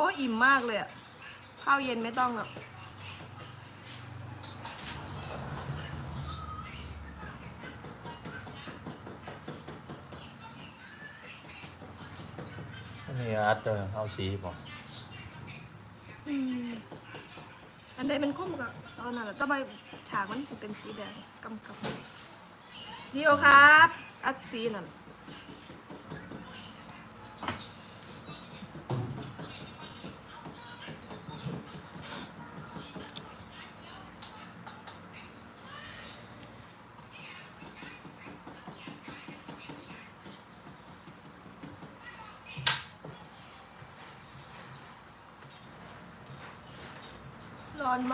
อ้อิ่มมากเลยอะข้าวเย็นไม่ต้องหรอกอันนี้อัดเออเอาสีบอกอืมอันใดมันคุ้มกับเอานั่นแหละต้องไปฉากมันถึงเป็นสีแดงกำกับนี่โอครับ อัดสีนั่น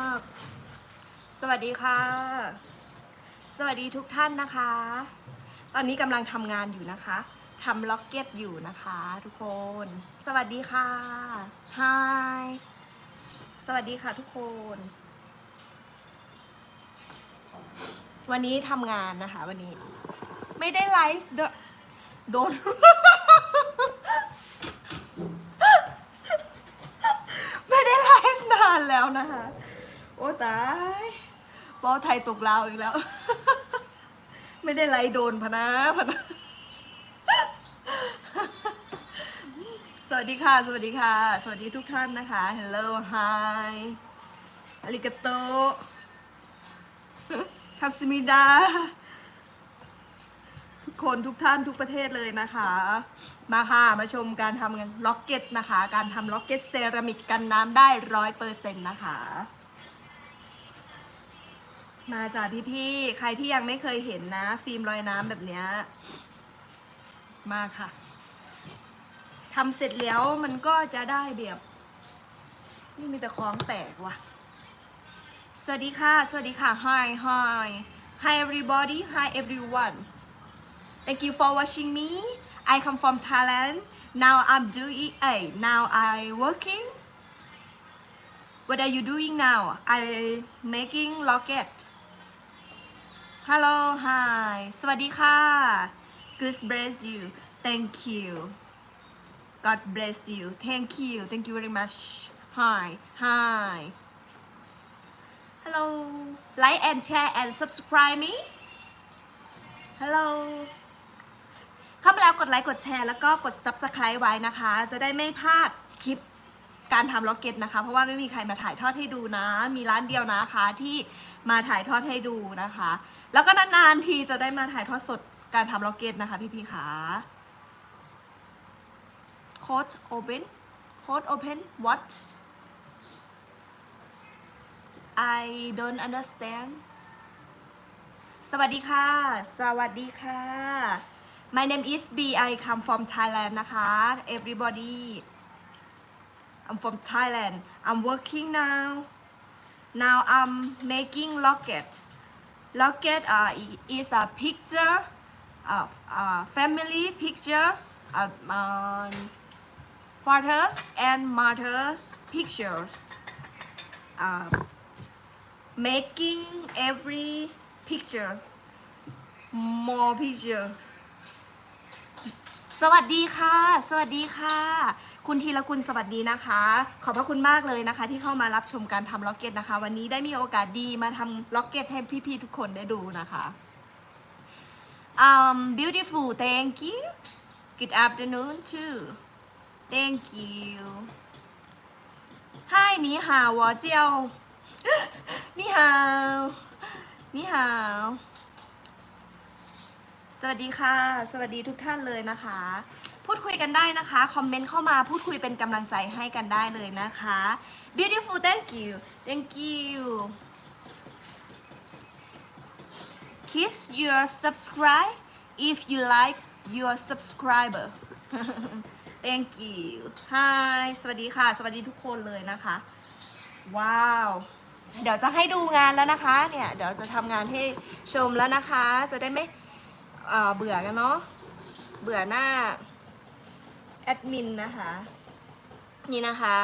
มาก สวัสดีค่ะ สวัสดีทุกท่านนะคะ ตอนนี้กำลังทำงานอยู่นะคะทำล็อกเก็ตอยู่นะคะ ทุกคน สวัสดีค่ะฮายสวัสดีค่ะทุกคน วันนี้ทำงานนะคะ วันนี้ ไม่ได้ไลฟ์โดโดนไม่ได้ไลฟ์นานแล้วนะคะ โอ้ตายบอไทยตกลาวอีกแล้ว ไม่ได้ไล่โดนพนะพนะ สวัสดีค่ะ สวัสดีค่ะ สวัสดีทุกท่านนะคะ Hello Hi อาริกาโตคาซิมิดาทุกคนทุกท่านทุกประเทศเลยนะคะ มาค่ะ มาชมการทำล็อกเก็ตนะคะ การทำล็อกเก็ตเซรามิกกันน้ำได้ร้อยเปอร์เซ็นต์นะคะ มาจากพี่ๆใครที่ยังไม่เคยเห็นนะ ฟิล์มลอยน้ำแบบเนี้ยมาค่ะทำเสร็จแล้วมันก็จะได้แบบนี่มีแต่ของแตกว่ะ สวัสดีค่ะ สวัสดีค่ะ Hi Hi Hi everybody Hi everyone Thank you for watching me I come from Thailand Now I'm doing eh now I working What are you doing now I making rocket Hello Hi สวัสดีค่ะ God bless you Thank you God bless you Thank you Thank you very much Hi Hi Hello like and share and subscribe me Hello เข้ามาแล้วกดไลค์กดแชร์แล้วก็กด subscribe ไว้นะคะ จะได้ไม่พลาดคลิป การทำล็อกเก็ตนะคะ เพราะว่าไม่มีใครมาถ่ายทอดให้ดูนะ มีร้านเดียวนะคะที่มาถ่ายทอดให้ดูนะคะ แล้วก็นานๆทีจะได้มาถ่ายทอดสดการทำล็อกเก็ตนะคะ พี่ๆค่ะโค้ด open โค้ด open what I don't understand สวัสดีค่ะ สวัสดีค่ะ My name is B I come from Thailand นะคะ everybody I'm from Thailand. I'm working now. Now I'm making locket. Locket uh, is a picture of uh, family pictures of um, fathers and mothers pictures. Uh, making every pictures more pictures สวัสดีค่ะ สวัสดีค่ะ คุณธีรกุลสวัสดีนะคะ ขอบพระคุณมากเลยนะคะ ที่เข้ามารับชมการทำล็อกเก็ตนะคะ วันนี้ได้มีโอกาสดีมาทำล็อกเก็ตให้พี่ๆทุกคนได้ดูนะคะอืม beautiful thank you good afternoon too thank you hi 你好我叫你好你好 สวัสดีค่ะ สวัสดีทุกท่านเลยนะคะ พูดคุยกันได้นะคะ คอมเมนต์เข้ามาพูดคุยเป็นกำลังใจให้กันได้เลยนะคะ beautiful thank you thank you kiss your subscribe if you like your subscriber thank you hi สวัสดีค่ะ สวัสดีทุกคนเลยนะคะ ว้าว เดี๋ยวจะให้ดูงานแล้วนะคะ เนี่ย เดี๋ยวจะทำงานให้ชมแล้วนะคะ จะได้ไม่ เอ่อเบื่อกันเนาะเบื่อหน้าแอดมินนะคะ นี่นะคะ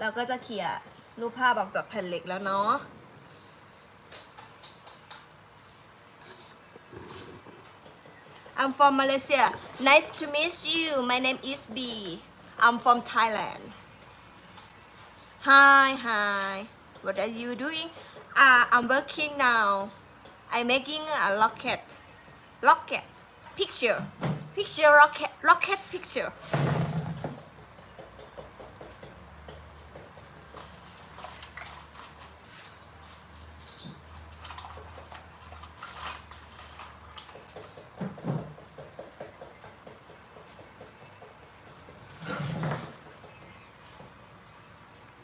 เราก็จะเขี่ยรูปภาพออกจากแผ่นเหล็กแล้วเนาะ I'm from Malaysia. Nice to meet you. My name is B. I'm from Thailand. Hi hi What are you doing uh, I'm working now I'm making a rocket rocket picture. Picture rocket rocket picture.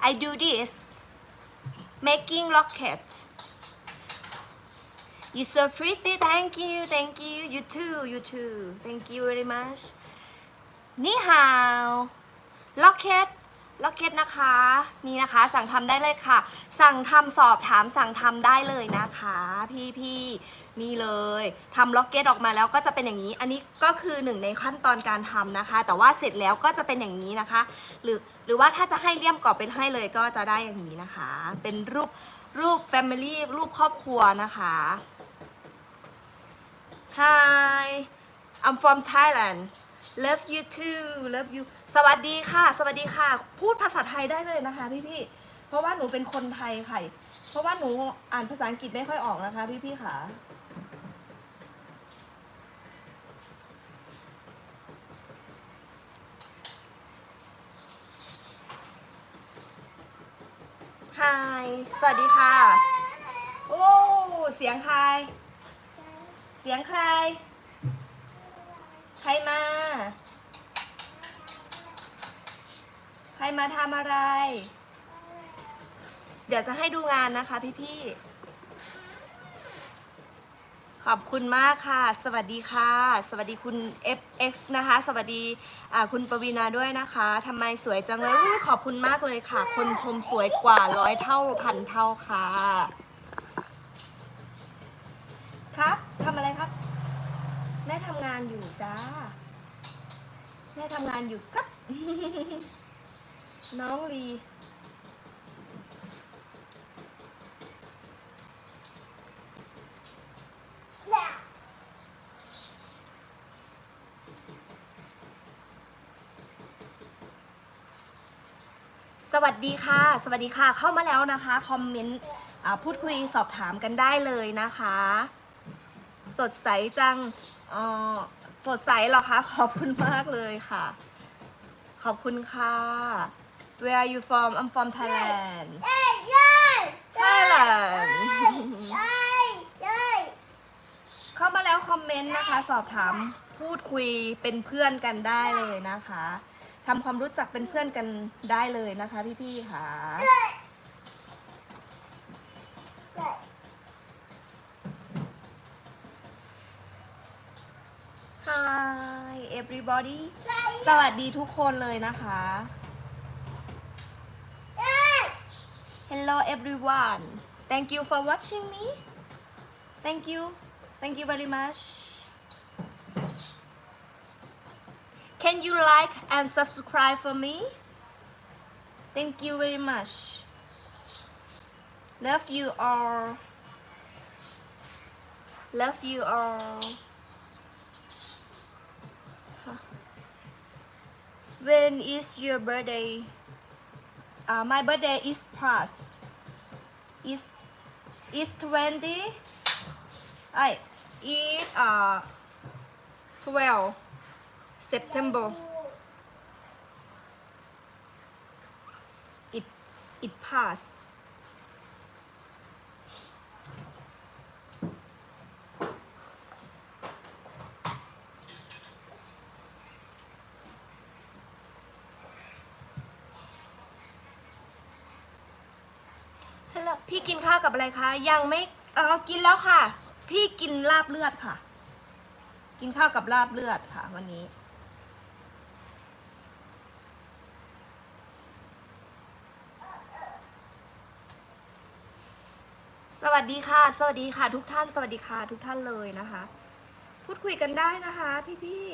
I do this. Making rocket You so pretty thank you thank you you too you too thank you very much นี่ฮาวล็อกเก็ตล็อกเก็ตนะคะนี่นะคะ สั่งทำได้เลยค่ะ สั่งทำสอบถามสั่งทำได้เลยนะคะ พี่พี่นี่เลยทำล็อกเก็ตออกมาแล้วก็จะเป็นอย่างนี้ อันนี้ก็คือหนึ่งในขั้นตอนการทำนะคะ แต่ว่าเสร็จแล้วก็จะเป็นอย่างนี้นะคะ หรือหรือว่าถ้าจะให้เลี่ยมกรอบเป็นให้เลยก็จะได้อย่างนี้นะคะ เป็นรูปรูป Family รูปครอบครัวนะคะ Hi I'm from Thailand Love you too Love you สวัสดีค่ะ สวัสดีค่ะ พูดภาษาไทยได้เลยนะคะพี่พี่เพราะว่าหนูเป็นคนไทยค่ะ เพราะว่าหนูอ่านภาษาอังกฤษไม่ค่อยออกนะคะพี่พี่ค่ะ Hi สวัสดีค่ะ โอ้ เสียงใคร สียงใคร ใครมา ใครมาทำอะไร เดี๋ยวจะให้ดูงานนะคะพี่ๆ ขอบคุณมากค่ะ สวัสดีค่ะ สวัสดีคุณ FX นะคะ สวัสดีคุณปวีนาด้วยนะคะทำไมสวยจังเลย ขอบคุณมากเลยค่ะ คนชมสวยกว่าร้อยเท่าพันเท่าค่ะ ครับทำอะไรานอยู่จ้า แม่ทำงานอยู่ครับ น้องลี สวัสดีค่ะ สวัสดีค่ะ เข้ามาแล้วนะคะ คอมเมนต์พูดคุยสอบถามกันได้เลยนะคะ สดใสจัง อ่อสดใสเหรอคะ ขอบคุณมากเลยค่ะ ขอบคุณค่ะ Where are you from I'm from Thailand Thailand เข้ามาแล้วคอมเมนต์นะคะ สอบถามพูดคุยเป็นเพื่อนกันได้เลยนะคะทำความรู้จักเป็นเพื่อนกันได้เลยนะคะพี่ๆค่ะ Hi everybody สวัสดีทุกคนเลยนะคะ Hello everyone Thank you for watching me Thank you Thank you very much Can you like and subscribe for me Thank you very much Love you all Love you all When is your birthday? Uh, my birthday is past. Is is twenty? I is uh twelve September. It it passed. าวกับอะไรคะยังไม่เออกินแล้วค่ะ พี่กินลาบเลือดค่ะ กินข้าวกับลาบเลือดค่ะ วันนี้ สวัสดีค่ะ สวัสดีค่ะ ทุกท่าน สวัสดีค่ะ ทุกท่านเลยนะคะ พูดคุยกันได้นะคะ พี่ๆ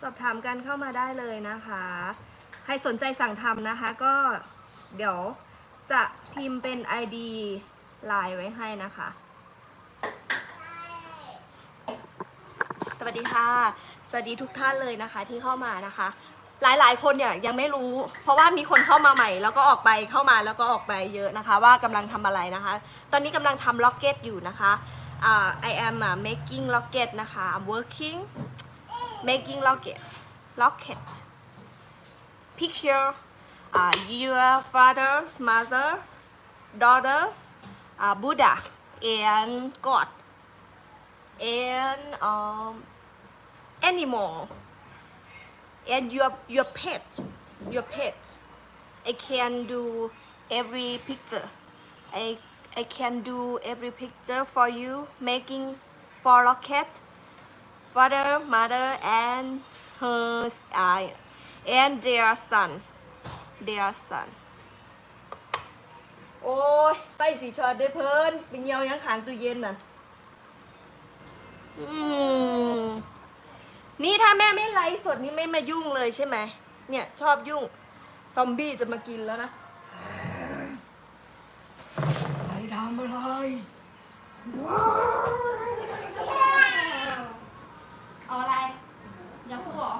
สอบถามกันเข้ามาได้เลยนะคะ ใครสนใจสั่งทำนะคะ ก็ เดี๋ยวจะพิมพ์เป็น ID ไลน์ไว้ให้นะคะ สวัสดีค่ะ สวัสดีทุกท่านเลยนะคะที่เข้ามานะคะ หลายๆ คนเนี่ยยังไม่รู้ เพราะว่ามีคนเข้ามาใหม่ แล้วก็ออกไปเข้ามาแล้วก็ออกไปเยอะนะคะ ว่ากำลังทำอะไรนะคะ ตอนนี้กำลังทำล็อกเก็ตอยู่นะคะอ่า I am uh, making rocket นะคะ I'm working making rocket rocket picture uh, your father's mother daughter uh, Buddha and God and um, animal and your your pet your pet. I can do every picture. I I can do every picture for you making for rocket father mother and her uh, and their son their son โอ้ย ไปสีชอดได้เพิ่นเป็นเงียวยังขางตู้เย็นน่ะอืมนี่ถ้าแม่ไม่ไลฟ์สดนี่ไม่มายุ่งเลยใช่ไหม เนี่ยชอบยุ่ง ซอมบี้จะมากินแล้วนะไปทำอะไรเอาอะไร ยาคูเหรอ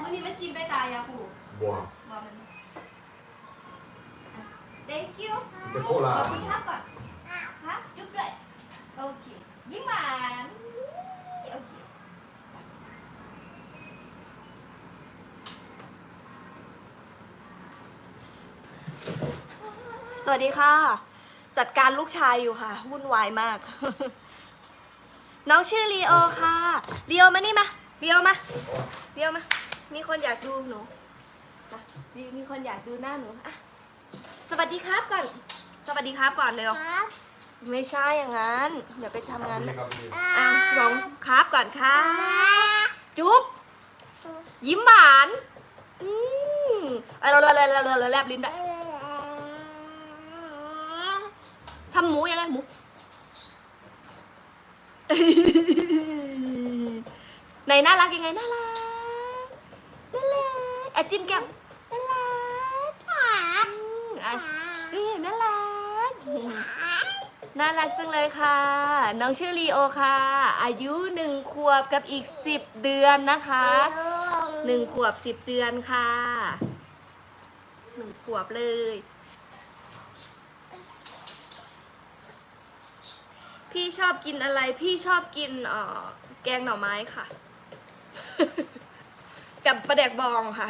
มื่อนี้ไม่กินไปตายยาคู บัวบอกมัน thank you เป็นโคลาขอบคุณครับก่อนครับจุ๊บด้วยโอเคยิ้มหวานโอเคสวัสดีค่ะ จัดการลูกชายอยู่ค่ะ วุ่นวายมาก น้องชื่อลีโอค่ะลีโอมานี่มาลีโอมาลีโอมา มีคนอยากดูหนู มามีมีคนอยากดูหน้าหนูอะสวัสดีครับก่อน สวัสดีครับก่อนเร็ว ครับไม่ใช่อย่างนั้นเดี๋ยวไปทำงานนี่ครับพี่อะลองครับก่อนค่ะจุ๊บยิ้มหวานอืมเอาเราเราเราเราเราแลบลิ้นด้วยทำหมูยังไงหมูไหนน่ารักยังไงน่ารักน่ารักอะจิ้มแก้มน่ารัก ครับ อืมอะเอ้ยน่ารัก น่ารักจังเลยค่ะ น้องชื่อลีโอค่ะ อายุหนึ่งขวบกับอีกสิบเดือนนะคะหนึ่งขวบสิบเดือนค่ะหนึ่งขวบเลย พี่ชอบกินอะไร พี่ชอบกินเอ่อแกงหน่อไม้ค่ะ กับปลาแดกบองค่ะ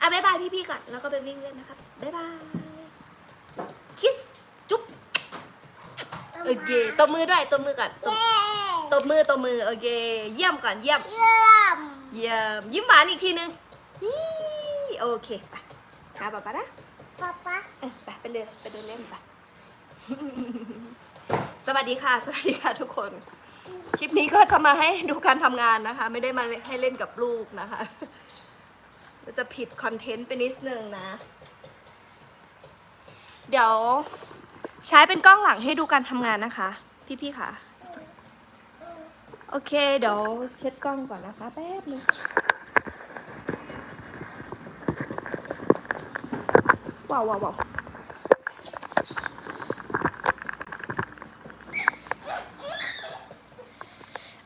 อะบายบายพี่ๆก่อน แล้วก็ไปวิ่งเล่นนะครับบายบาย คิส จุ๊บ โอเคตบมือด้วยตบมือก่อนตบตบมือตบมือโอเค เยี่ยมก่อนเยี่ยม เยี่ยมเยี่ยม ยิ้มหวานอีกทีนึงนี่โอเคไปหาป๊าป๊านะป๊าป๊าเอ้ยไปไปเดินไปเดินเล่นไป สวัสดีค่ะ สวัสดีค่ะทุกคน คลิปนี้ก็จะมาให้ดูการทำงานนะคะ ไม่ได้มาให้เล่นกับลูกนะคะมันจะผิดคอนเทนต์ไปนิดนึงนะ เดี๋ยวใช้เป็นกล้องหลังให้ดูการทำงานนะคะ พี่ๆค่ะ โอเค เดี๋ยวเช็ดกล้องก่อนนะคะ แป๊บนึงว้าวว้าวว้าว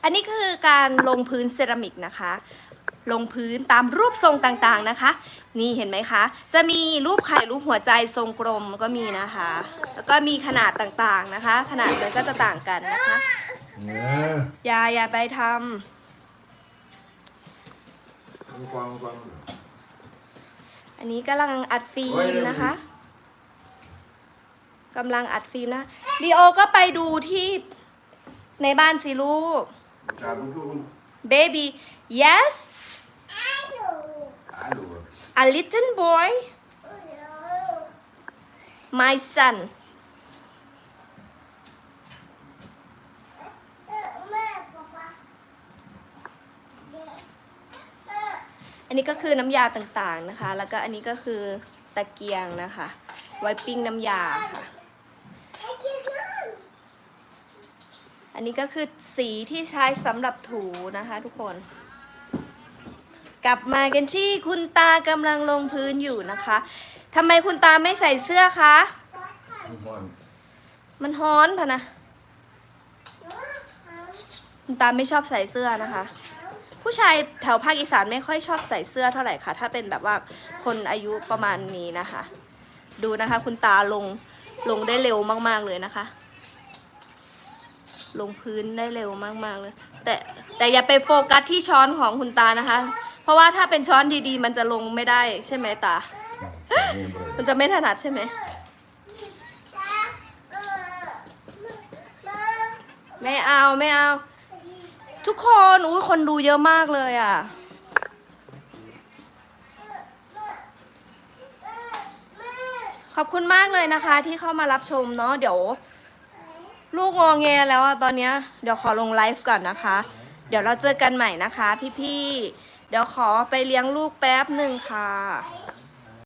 อันนี้คือการลงพื้นเซรามิกนะคะ ลงพื้นตามรูปทรงต่างๆนะคะ นี่เห็นไหมคะ จะมีรูปไข่รูปหัวใจทรงกลมก็มีนะคะ แล้วก็มีขนาดต่างๆนะคะ ขนาดมันก็จะต่างกันนะคะเนี่ยอย่าอย่าไปทำมีความความอันนี้กำลังอัดฟิล์มนะคะกำลังอัดฟิล์มนะลีโอก็ไปดูที่ในบ้านสิลูกการพูดพูด baby yes อ่านดู a little boy my son แม่ป๊าป๊าอันนี้ก็คือน้ำยาต่างๆนะคะ แล้วก็อันนี้ก็คือตะเกียงนะคะ ไว้ปิ้งน้ำยาค่ะ อันนี้ก็คือสีที่ใช้สำหรับถูนะคะทุกคน กลับมากันที่คุณตากำลังลงพื้นอยู่นะคะทำไมคุณตาไม่ใส่เสื้อคะ มันมันฮ้อนพะนะ คุณตาไม่ชอบใส่เสื้อนะคะ ผู้ชายแถวภาคอีสานไม่ค่อยชอบใส่เสื้อเท่าไหร่ค่ะ ถ้าเป็นแบบว่าคนอายุประมาณนี้นะคะ ดูนะคะ คุณตาลงลงได้เร็วมากๆเลยนะคะ ลงพื้นได้เร็วมากๆเลย แต่แต่อย่าไปโฟกัสที่ช้อนของคุณตานะคะ เพราะว่าถ้าเป็นช้อนดีๆ มันจะลงไม่ได้ใช่ไหมตานี่เบอร์มันจะไม่ถนัดใช่ไหมเออมาไม่เอาไม่เอา ทุกคนอุ้ยคนดูเยอะมากเลยอะ ขอบคุณมากเลยนะคะ ที่เข้ามารับชมเนาะเดี๋ยว ลูกงอแงแล้วอะตอนเนี้ยเดี๋ยวขอลงไลฟ์ก่อนนะคะ เดี๋ยวเราเจอกันใหม่นะคะ พี่ๆ เดี๋ยวขอไปเลี้ยงลูกแป๊บหนึ่งค่ะ